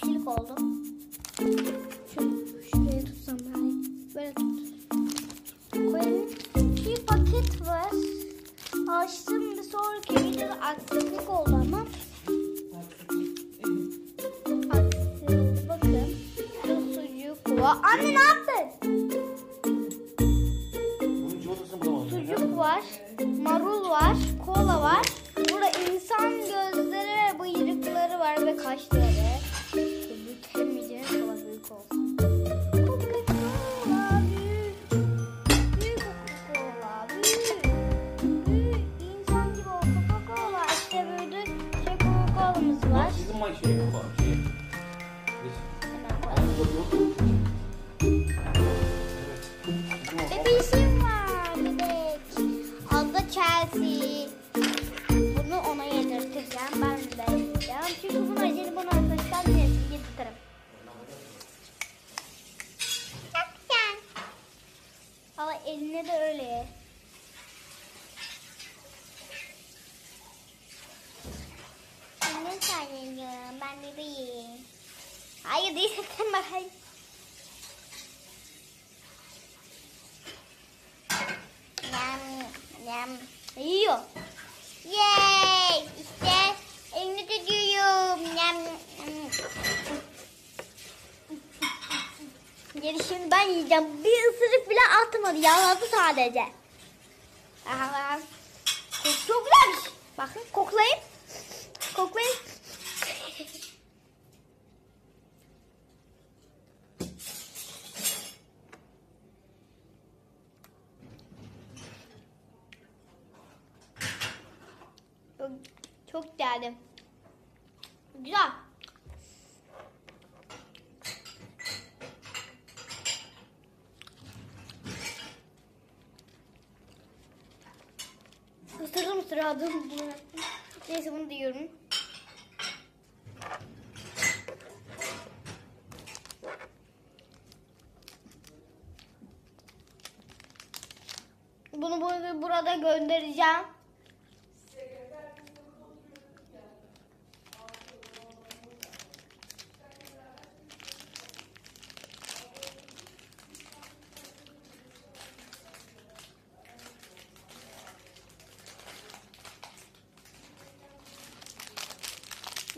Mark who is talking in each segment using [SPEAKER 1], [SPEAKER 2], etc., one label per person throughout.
[SPEAKER 1] kişilik oldu. Şuraya tutsam ben. Böyle tut. Koyalım. Bir paket var. Açtım bir sonraki videoda aksaklık oldu ama. Aksaklık. Bakın. Şu sucuk var. Anne ne yaptın? Sucuk var. Marul var. Kola var. Şey var.
[SPEAKER 2] Şey.
[SPEAKER 1] Bebişim var bebek. Adı Chelsea. Bunu ona yedirteceğim. Ben de yiyeceğim. Çünkü bunu acele bana arkadaşlar yedirtirim. Çok. Ama eline de öyle ye. Ne sanıyorum? Ben bebeğim. Hayır değil. Sen bakayım. Yam yam. Yiyor. Yay! İşte elini tutuyorum. Yam. yam. Geri şimdi ben yiyeceğim. Bir ısırık bile atmadı. Yaladı sadece. Aha. Çok, güzelmiş. Bakın koklayın. Koklayın. Çok, çok değerli. Güzel. Isırdım ısırdım. Neyse bunu diyorum. Bunu bu- burada göndereceğim.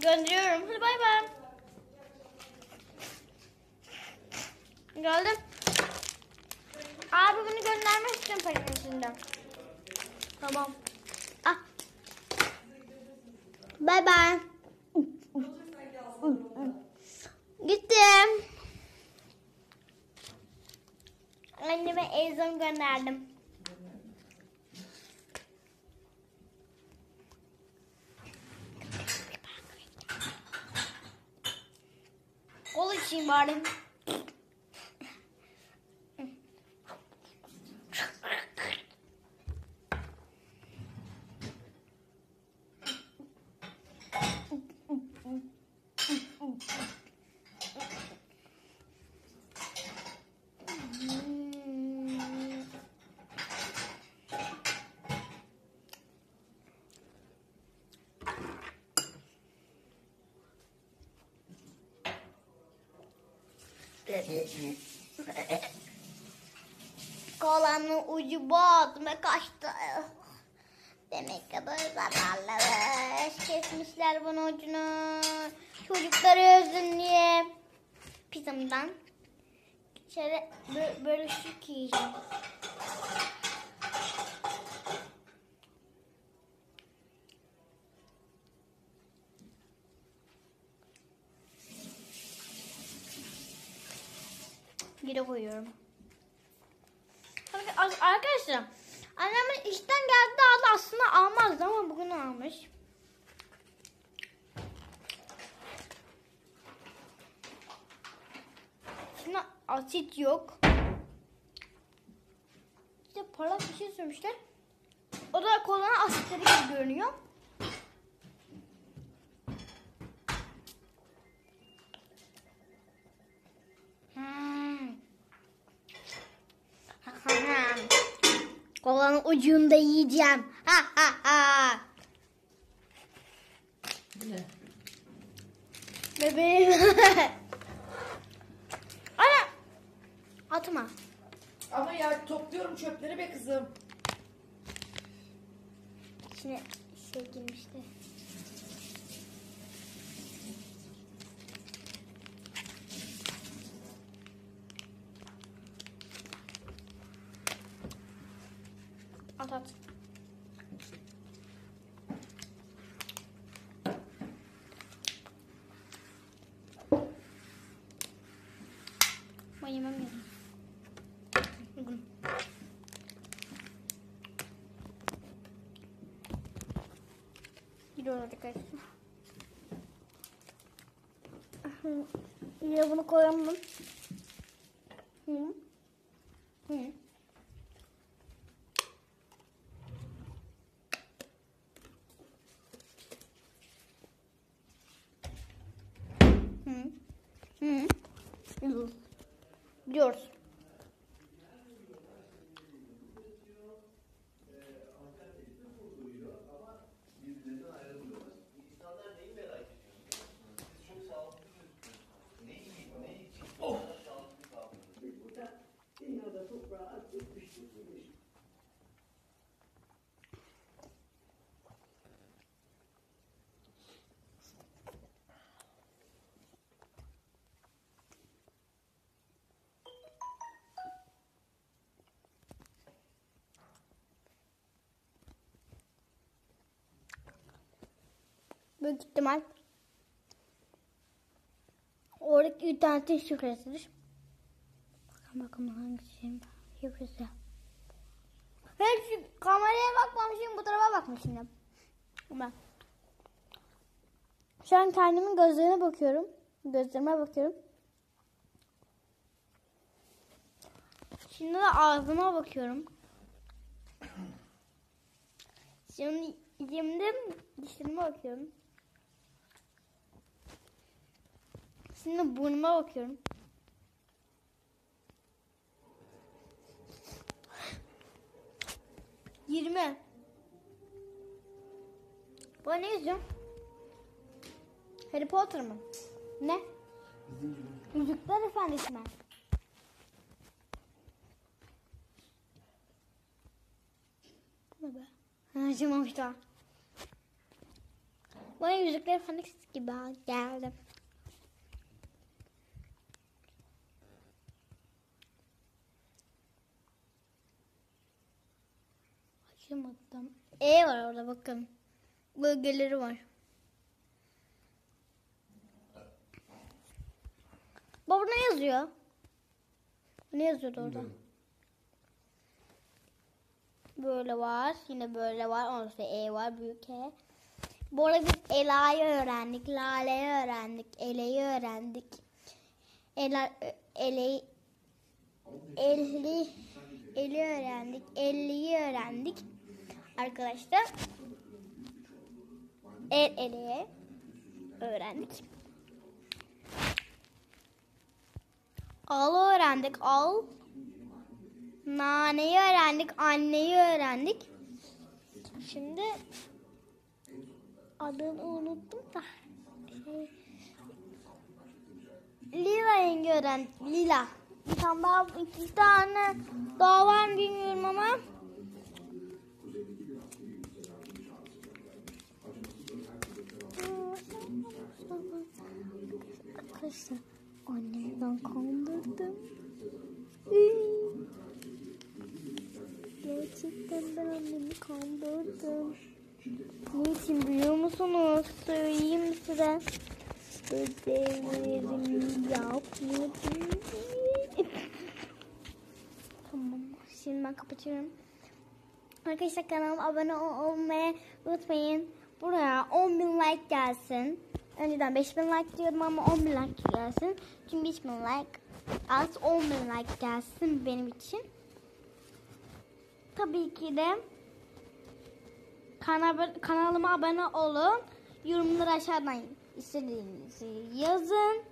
[SPEAKER 1] Gönderiyorum. Hadi bay bay. Geldim. Abi bunu göndermek istiyorum paketinden. Tamam. Ah. Bay bay. Gittim. Anneme Ezon gönderdim. Kol içeyim bari. Kolanın ucu ve kaçtı. Demek ki böyle zararlı. Kesmişler bunun ucunu. Çocukları özün diye. Pizzamdan. Şöyle böyle şık yiyeceğim. Geri koyuyorum. Ar- Arkadaşlar annemin işten geldi aldı aslında almazdı ama bugün almış. Şimdi asit yok. İşte parlak bir şey sürmüşler. O da kolanın asitleri gibi görünüyor. Kolanın ucunu da yiyeceğim. Ha ha ha.
[SPEAKER 3] Ne?
[SPEAKER 1] Bebeğim. Ana. Atma.
[SPEAKER 3] Ama ya topluyorum çöpleri be kızım.
[SPEAKER 1] İçine şey girmişti. At at. Ben yemem ya. Bugün. Gidiyorlar arkadaşlar. Yine bunu koyalım. Hı. Hı. Hı. Gidiyoruz. Büyük ihtimal oradaki internetin şifresidir. Bakalım bakalım hangisi şifresi. Ben şu kameraya bakmamışım bu tarafa bakmışım. Ben. Şu an kendimin gözlerine bakıyorum. Gözlerime bakıyorum. Şimdi de ağzıma bakıyorum. Şimdi, şimdi dişlerime bakıyorum. Şimdi burnuma bakıyorum. Yirmi. Bu ne yazıyor? Harry Potter mı? Ne? Yüzükler Efendisi mi? Ne be? Ha, Açılmamış daha. Bana Yüzükler Efendisi gibi geldi. Açamadım. E var orada bakın. Bölgeleri var. Baba ne yazıyor? Ne yazıyordu orada? Böyle var. Yine böyle var. Ondan sonra E var. Büyük E. Bu arada biz Ela'yı öğrendik. Lale'yi öğrendik. Ele'yi öğrendik. Ela, Ele'yi Elli Eli öğrendik. Elliyi öğrendik. Arkadaşlar. El eleye öğrendik. Al öğrendik. Al. Naneyi öğrendik. Anneyi öğrendik. Şimdi adını unuttum da. Şey, Lila yenge öğrendik. Lila. Bir tane daha, iki tane daha var mı bilmiyorum ama. Arkadaşlar annemden kandırdım. Gerçekten ben annemi kandırdım. Niçin biliyor musunuz? Söyleyeyim size. Ödevlerimi yapmadım. tamam. Şimdi ben kapatıyorum. Arkadaşlar kanalıma abone ol- olmayı unutmayın. Buraya 10 bin like gelsin. Önceden 5 bin like diyordum ama 10 bin like gelsin. Çünkü 5 bin like az 10 bin like gelsin benim için. Tabii ki de kana- kanalıma abone olun. Yorumları aşağıdan istediğinizi yazın.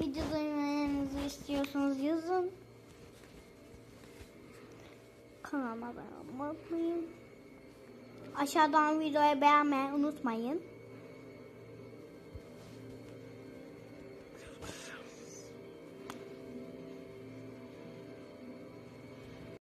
[SPEAKER 1] Video duymanızı istiyorsanız yazın. Kanalıma abone olmayı. Aşağıdan videoyu beğenmeyi unutmayın.